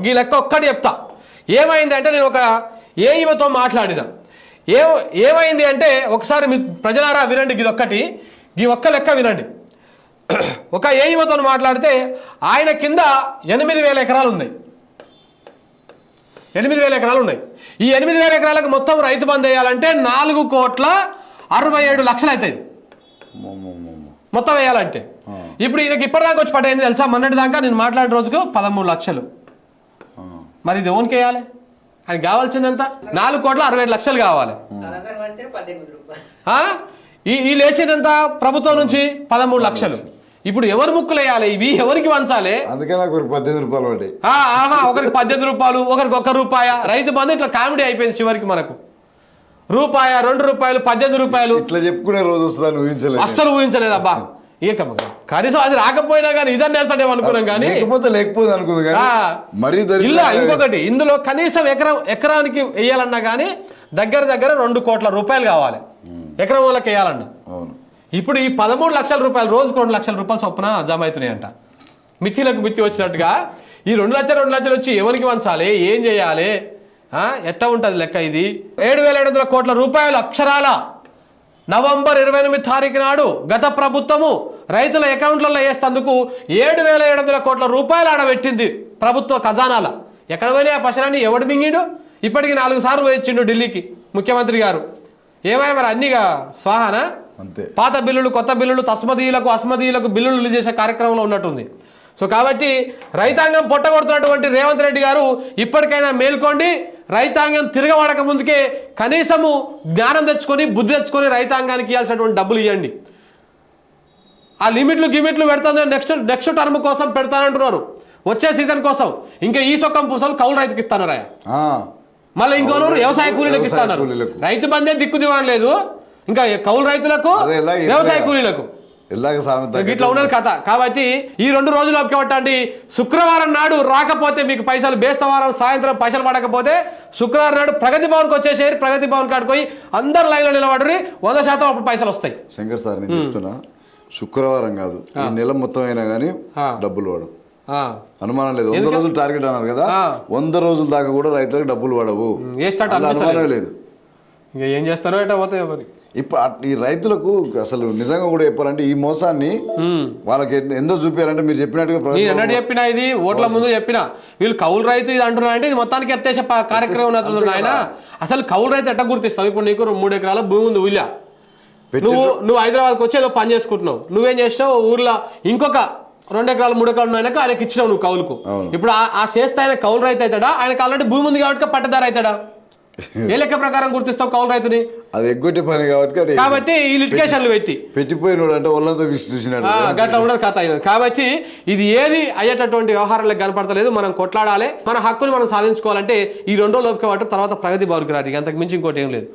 ఈ లెక్క ఒక్కటి చెప్తా. ఏమైంది అంటే నేను ఒక ఏఈవతో మాట్లాడిన. ఏ ఏమైంది అంటే ఒకసారి మీ ప్రజలారా వినండి ఇది ఒక్కటి. ఈ ఒక్క లెక్క వినండి. ఒక ఏఈవతో మాట్లాడితే ఆయన కింద ఎనిమిది వేల ఎకరాలు ఉన్నాయి. ఎనిమిది వేల ఎకరాలు ఉన్నాయి. ఈ ఎనిమిది వేల ఎకరాలకు మొత్తం రైతు బంద్ వేయాలంటే నాలుగు కోట్ల అరవై ఏడు లక్షలు అవుతాయి. మొత్తం వేయాలంటే. ఇప్పుడు ఈయనకి ఇప్పటిదాకా వచ్చి పడేది తెలుసా? మొన్నటి దాకా నేను మాట్లాడిన రోజుకు పదమూడు లక్షలు. మరి ఇది ఓన్కి వేయాలి? ఆయన కావాల్సింది ఎంత? నాలుగు కోట్ల అరవై ఏడు లక్షలు కావాలి? ఈ ఈ లేచేది ఎంత? ప్రభుత్వం నుంచి పదమూడు లక్షలు. ఇప్పుడు ఎవరు ముక్కులు వేయాలి? ఇవి ఎవరికి వంచాలి? అందుకే నాకు ఒక పద్దెనిమిది రూపాయలు పడ్డాయి ఒకరికి పద్దెనిమిది రూపాయలు ఒకరికి ఒక్క రూపాయ. రైతు బంధు ఇట్లా కామెడీ అయిపోయింది చివరికి మనకు. రూపాయ రెండు రూపాయలు పద్దెనిమిది రూపాయలు. ఇట్లా చెప్పుకునే రోజు వస్తుందని ఊహించలేదు. అస్సలు ఊహించలేదు అబ్బా ఇక కనీసం అది రాకపోయినా కానీ ఇదని వేస్తాడేమో అనుకున్నాం కానీ లేకపోతే లేకపోతే అనుకుంది. మరీ ఇలా ఇంకొకటి ఇందులో కనీసం ఎకరం ఎకరానికి వేయాలన్నా కానీ దగ్గర దగ్గర రెండు కోట్ల రూపాయలు కావాలి. ఎకరం వాళ్ళకి వేయాలన్నా. అవును. ఇప్పుడు ఈ పదమూడు లక్షల రూపాయలు రోజుకు రెండు లక్షల రూపాయలు చొప్పున జమ అవుతున్నాయంట. మితిలకు మితి వచ్చినట్టుగా ఈ రెండు లక్షలు రెండు లక్షలు వచ్చి ఎవరికి వంచాలి? ఏం చేయాలి? ఎట్ట ఉంటుంది లెక్క ఇది? ఏడు వేల ఏడు వందల కోట్ల రూపాయలు అక్షరాల నవంబర్ ఇరవై ఎనిమిది తారీఖు నాడు గత ప్రభుత్వము రైతుల అకౌంట్లలో వేస్తందుకు ఏడు వేల ఏడు వందల కోట్ల రూపాయలు ఆడబెట్టింది ప్రభుత్వ ఖజానాల. ఎక్కడ పోయినా ఆ పశురాన్ని ఎవడు మింగిడు? ఇప్పటికి నాలుగు సార్లు వచ్చిండు ఢిల్లీకి ముఖ్యమంత్రి గారు. ఏమయ్య మరి అన్నీగా స్వాహానా? అంతే. పాత బిల్లులు కొత్త బిల్లులు తస్మదీయులకు అస్మదీయులకు బిల్లులు రిలీజ్ చేసే కార్యక్రమంలో ఉన్నట్టుంది. సో కాబట్టి రైతాంగం పొట్టగొడుతున్నటువంటి రేవంత్ రెడ్డి గారు ఇప్పటికైనా మేల్కోండి. రైతాంగం తిరగబడక ముందుకే కనీసము జ్ఞానం తెచ్చుకొని బుద్ధి తెచ్చుకొని రైతాంగానికి ఇవ్వాల్సినటువంటి డబ్బులు ఇవ్వండి. ఆ లిమిట్లు గిమిట్లు పెడుతుంది నెక్స్ట్ నెక్స్ట్ టర్మ్ కోసం పెడతానంటున్నారు. వచ్చే సీజన్ కోసం. ఇంకా ఈ సొక్కం పూసలు కౌలు రైతుకి ఇస్తానరాయ ఆ. మళ్ళీ ఇంకోనూ వ్యవసాయ కూలీలకు కూలీలకు. రైతు బందే దిక్కు దివాన్ లేదు. ఇంకా కౌలు రైతులకు వ్యవసాయ కూలీలకు. ఇట్లా ఉన్నది కథ. కాబట్టి ఈ రెండు రోజులు ఒప్పుకోబట్టండి శుక్రవారం నాడు రాకపోతే మీకు పైసలు బేస్తవారం సాయంత్రం పైసలు పడకపోతే శుక్రవారం నాడు ప్రగతి భవన్కి వచ్చేసేది ప్రగతి భవన్ కాడికి పోయి అందరు లైన్లో నిలబడి వంద శాతం అప్పుడు పైసలు వస్తాయి. శంకర్ సార్ నేను చెప్తున్నా. శుక్రవారం కాదు. ఈ నెల మొత్తం అయినా కానీ. డబ్బులు ఆ. అనుమానం లేదు. వంద రోజులు టార్గెట్ అన్నారు కదా. వంద రోజుల దాకా కూడా రైతులకు డబ్బులు అందులో అనుమానం లేదు. ఇంకా ఏం చేస్తారో ఎట్లా పోతాయి మరి. ఇప్పుడు ఈ రైతులకు అసలు నిజంగా కూడా చెప్పాలంటే ఈ మోసాన్ని వాళ్ళకి ఎంతో చూపారంటే మీరు చెప్పినట్టుగా నేను ఎన్నడూ చెప్పిన ఇది? ఓట్ల ముందు చెప్పిన. వీళ్ళు కౌలు రైతు ఇది అంటున్నా అంటే ఇది మొత్తానికి ఎత్తేసే కార్యక్రమం ఆయన అసలు కౌలు రైతు ఎట్ట గుర్తిస్తావు? ఇప్పుడు నీకు మూడు ఎకరాల భూమి ఉంది పెట్టి నువ్వు నువ్వు హైదరాబాద్కి వచ్చి ఏదో పని చేసుకుంటున్నావు. నువ్వేం చేసినావు? ఊర్లో ఇంకొక రెండు ఎకరాలు మూడు ఎకరాలు ఉన్నాయనక ఆయనకి ఇచ్చినావు నువ్వు కౌలుకు. ఇప్పుడు ఆ- చేస్తే ఆయన కౌలు రైతు అవుతాడా? ఆయనకు ఆల్రెడీ భూమి ఉంది కాబట్టి పట్టదారు అవుతాడా? ఏ లెక్క ప్రకారం గుర్తిస్తావు కౌలు రైతుని? అది ఎగ్గొట్టే పని కాబట్టి కాబట్టి ఈ లిటికేషన్లు పెట్టి. పెట్టిపోయినోడు అంటే ఒళ్ళంతా విసి చూసినాడు. గట్ల ఉండదు కథ అయినది కాబట్టి ఇది ఏది అయ్యేటటువంటి వ్యవహారాలకు కనపడతలేదు. మనం కొట్లాడాలి. మన హక్కుని మనం సాధించుకోవాలంటే ఈ రెండో లోపు కాబట్టి తర్వాత ప్రగతి బాగుకి రాదు. అంతకు మించి ఇంకోటి ఏం లేదు.